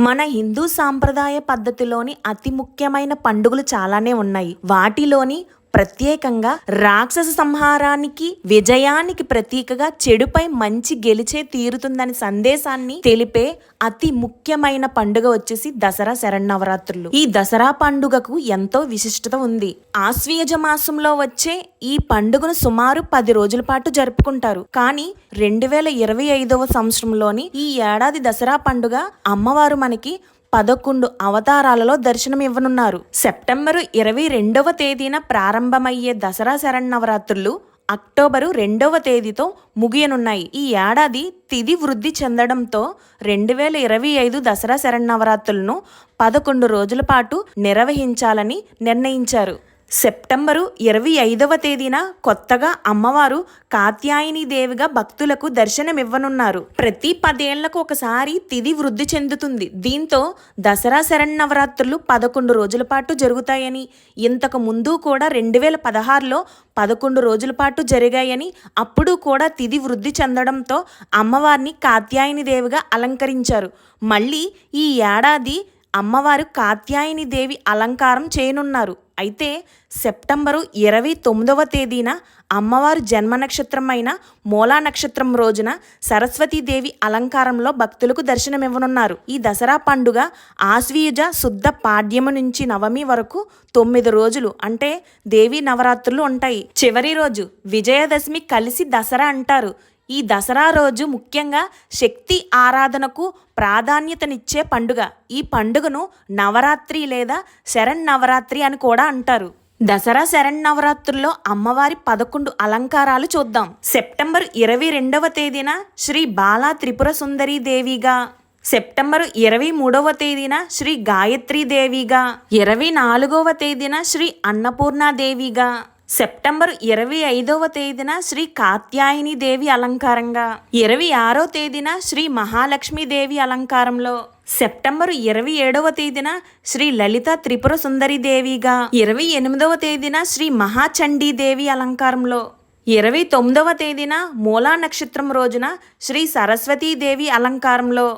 మన హిందూ సాంప్రదాయ పద్ధతిలోని అతి ముఖ్యమైన పండుగలు చాలానే ఉన్నాయి. వాటిలోని ప్రత్యేకంగా రాక్షస సంహారానికి విజయానికి ప్రతీకగా చెడుపై మంచి గెలిచే తీరుతుందని సందేశాన్ని తెలిపే అతి ముఖ్యమైన పండుగ వచ్చేసి దసరా శరణవరాత్రులు ఈ దసరా పండుగకు ఎంతో విశిష్టత ఉంది. ఆశ్వీయజ మాసంలో వచ్చే ఈ పండుగను సుమారు పది రోజుల పాటు జరుపుకుంటారు. కానీ రెండు వేల ఇరవై ఐదవ సంవత్సరంలోని ఈ ఏడాది దసరా పండుగ అమ్మవారు మనకి పదకొండు అవతారాలలో దర్శనం ఇవ్వనున్నారు సెప్టెంబరు ఇరవై రెండవ తేదీన ప్రారంభమయ్యే దసరా శరణవరాత్రులు అక్టోబరు రెండవ తేదీతో ముగియనున్నాయి. ఈ ఏడాది తిది వృద్ధి చెందడంతో రెండు వేల ఇరవై ఐదు దసరా శరణవరాత్రులను పదకొండు రోజుల పాటు నిర్వహించాలని నిర్ణయించారు. సెప్టెంబరు ఇరవై ఐదవ తేదీన కొత్తగా అమ్మవారు కాత్యాయని దేవిగా భక్తులకు దర్శనమివ్వనున్నారు. ప్రతి పదేళ్ళకు ఒకసారి తిది వృద్ధి చెందుతుంది. దీంతో దసరా శరన్నవరాత్రులు పదకొండు రోజుల పాటు జరుగుతాయని ఇంతకు ముందు కూడా రెండు వేల పదహారులో పదకొండు రోజుల పాటు జరిగాయని అప్పుడు కూడా తిది వృద్ధి చెందడంతో అమ్మవారిని కాత్యాయని దేవిగా అలంకరించారు. మళ్ళీ ఈ ఏడాది అమ్మవారు కాత్యాయని దేవి అలంకారం చేయనున్నారు. అయితే సెప్టెంబరు ఇరవై తొమ్మిదవ తేదీన అమ్మవారు జన్మ నక్షత్రం అయిన మూలా నక్షత్రం రోజున సరస్వతీదేవి అలంకారంలో భక్తులకు దర్శనమివ్వనున్నారు. ఈ దసరా పండుగ ఆశ్వీయుజ శుద్ధ పాడ్యము నుంచి నవమి వరకు తొమ్మిది రోజులు అంటే దేవీ నవరాత్రులు ఉంటాయి. చివరి రోజు విజయదశమి కలిసి దసరా అంటారు. ఈ దసరా రోజు ముఖ్యంగా శక్తి ఆరాధనకు ప్రాధాన్యతనిచ్చే పండుగ. ఈ పండుగను నవరాత్రి లేదా శరన్నవరాత్రి అని కూడా అంటారు. దసరా శరన్నవరాత్రుల్లో అమ్మవారి పదకొండు అలంకారాలు చూద్దాం. సెప్టెంబర్ ఇరవై రెండవ తేదీన శ్రీ బాలా త్రిపుర సుందరి దేవిగా. సెప్టెంబర్ ఇరవై మూడవ తేదీన శ్రీ గాయత్రీ దేవిగా. ఇరవై నాలుగవ తేదీన శ్రీ అన్నపూర్ణాదేవిగా సెప్టెంబర్ ఇరవై ఐదవ తేదీన శ్రీ కాత్యాయని దేవి అలంకారంగా ఇరవై ఆరో తేదీన శ్రీ మహాలక్ష్మి దేవి అలంకారంలో సెప్టెంబర్ ఇరవై ఏడవ తేదీన శ్రీ లలిత త్రిపుర సుందరి దేవిగా ఇరవై ఎనిమిదవ తేదీన శ్రీ మహాచండీ దేవి అలంకారంలో ఇరవై తొమ్మిదవ తేదీన మూలా నక్షత్రం రోజున శ్రీ సరస్వతీదేవి అలంకారంలో.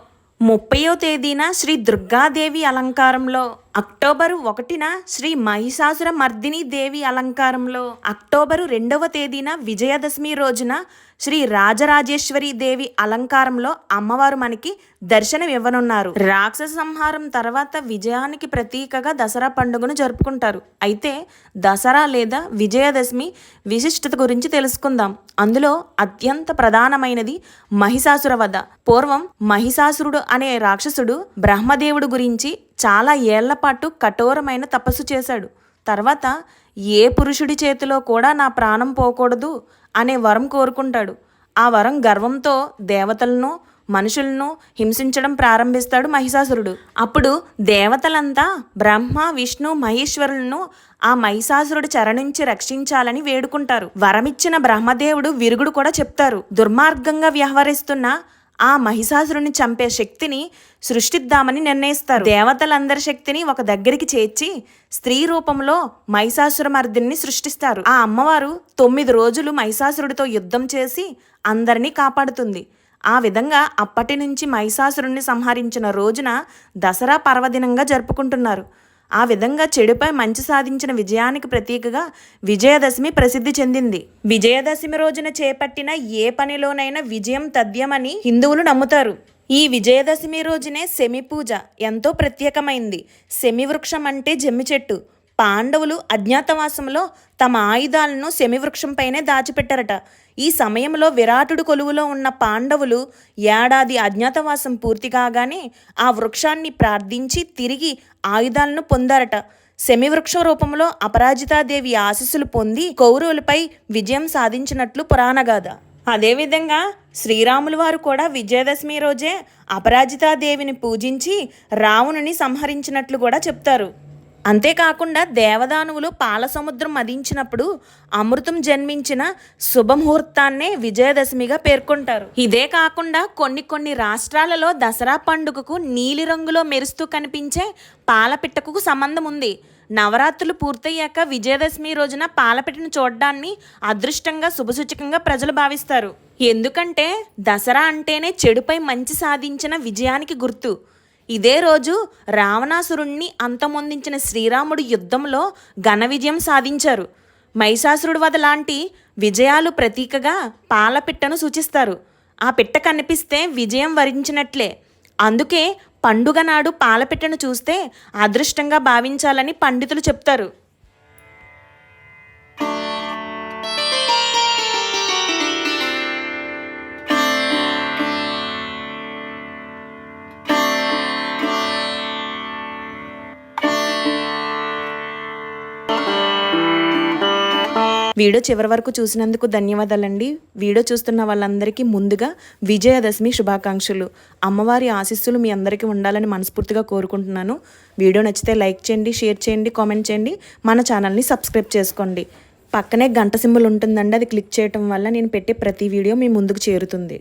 ముప్పయో తేదీన శ్రీ దుర్గాదేవి అలంకారంలో అక్టోబరు ఒకటిన శ్రీ మహిషాసుర మర్దిని దేవి అలంకారంలో అక్టోబరు రెండవ తేదీన విజయదశమి రోజున శ్రీ రాజరాజేశ్వరి దేవి అలంకారంలో అమ్మవారు మనకి దర్శనం ఇవ్వనున్నారు. రాక్షస సంహారం తర్వాత విజయానికి ప్రతీకగా దసరా పండుగను జరుపుకుంటారు. అయితే దసరా లేదా విజయదశమి విశిష్టత గురించి తెలుసుకుందాం. అందులో అత్యంత ప్రధానమైనది మహిషాసుర వధ. పూర్వం మహిషాసురుడు అనే రాక్షసుడు బ్రహ్మదేవుడు గురించి చాలా ఏళ్ళ పాటు కఠోరమైన తపస్సు చేశాడు. తర్వాత ఏ పురుషుడి చేతిలో కూడా నా ప్రాణం పోకూడదు అనే వరం కోరుకుంటాడు. ఆ వరం గర్వంతో దేవతలను మనుషులను హింసించడం ప్రారంభిస్తాడు మహిషాసురుడు. అప్పుడు దేవతలంతా బ్రహ్మ విష్ణు మహేశ్వరులను ఆ మహిషాసురుడు చరణించి రక్షించాలని వేడుకుంటారు. వరమిచ్చిన బ్రహ్మదేవుడు విరుగుడు కూడా చెప్తారు. దుర్మార్గంగా వ్యవహరిస్తున్న ఆ మహిషాసురుని చంపే శక్తిని సృష్టిద్దామని నిర్ణయిస్తారు. దేవతలందరి శక్తిని ఒక దగ్గరికి చేర్చి స్త్రీ రూపంలో మహిషాసురమర్దిని సృష్టిస్తారు. ఆ అమ్మవారు తొమ్మిది రోజులు మహిషాసురుడితో యుద్ధం చేసి అందరినీ కాపాడుతుంది. ఆ విధంగా అప్పటి నుంచి మహిషాసురుణ్ణి సంహరించిన రోజున దసరా పర్వదినంగా జరుపుకుంటున్నారు. ఆ విధంగా చెడుపై మంచి సాధించిన విజయానికి ప్రతీకగా విజయదశమి ప్రసిద్ధి చెందింది. విజయదశమి రోజున చేపట్టిన ఏ పనిలోనైనా విజయం తథ్యమని హిందువులు నమ్ముతారు. ఈ విజయదశమి రోజునే శమి పూజ ఎంతో ప్రత్యేకమైంది. శమి వృక్షం అంటే జమ్మి చెట్టు. పాండవులు అజ్ఞాతవాసంలో తమ ఆయుధాలను శమివృక్షంపైనే దాచిపెట్టారట. ఈ సమయంలో విరాటుడు కొలువులో ఉన్న పాండవులు ఏడాది అజ్ఞాతవాసం పూర్తి కాగానే ఆ వృక్షాన్ని ప్రార్థించి తిరిగి ఆయుధాలను పొందారట. శమివృక్ష రూపంలో అపరాజితాదేవి ఆశీస్సులు పొంది కౌరవులపై విజయం సాధించినట్లు పురాణగాథ అదేవిధంగా శ్రీరాములు వారు కూడా విజయదశమి రోజే అపరాజితాదేవిని పూజించి రావణుని సంహరించినట్లు కూడా చెప్తారు. అంతేకాకుండా దేవదానువులు పాలసముద్రం మదించినప్పుడు అమృతం జన్మించిన శుభముహూర్తాన్నే విజయదశమిగా పేర్కొంటారు. ఇదే కాకుండా కొన్ని కొన్ని రాష్ట్రాలలో దసరా పండుగకు నీలిరంగులో మెరుస్తూ కనిపించే పాలపిట్టకు సంబంధం ఉంది నవరాత్రులు పూర్తయ్యాక విజయదశమి రోజున పాలపిట్టను చూడడాన్ని అదృష్టంగా శుభసూచకంగా ప్రజలు భావిస్తారు. ఎందుకంటే దసరా అంటేనే చెడుపై మంచి సాధించిన విజయానికి గుర్తు. ఇదే రోజు రావణాసురుణ్ణి అంతమొందించిన శ్రీరాముడు యుద్ధంలో ఘన విజయం సాధించారు. మహిషాసురుడు వద లాంటి విజయాలు ప్రతీకగా పాలపిట్టను సూచిస్తారు. ఆ పిట్ట కనిపిస్తే విజయం వరించినట్లే. అందుకే పండుగ నాడు పాలపిట్టను చూస్తే అదృష్టంగా భావించాలని పండితులు చెప్తారు. వీడియో చివరి వరకు చూసినందుకు ధన్యవాదాలండి. వీడియో చూస్తున్న వాళ్ళందరికీ ముందుగా విజయదశమి శుభాకాంక్షలు. అమ్మవారి ఆశీస్సులు మీ అందరికీ ఉండాలని మనస్ఫూర్తిగా కోరుకుంటున్నాను. వీడియో నచ్చితే లైక్ చేయండి షేర్ చేయండి కామెంట్ చేయండి. మన ఛానల్ని సబ్స్క్రైబ్ చేసుకోండి. పక్కనే గంట సింబల్ ఉంటుందండి అది క్లిక్ చేయటం వల్ల నేను పెట్టే ప్రతి వీడియో మీ ముందుకు చేరుతుంది.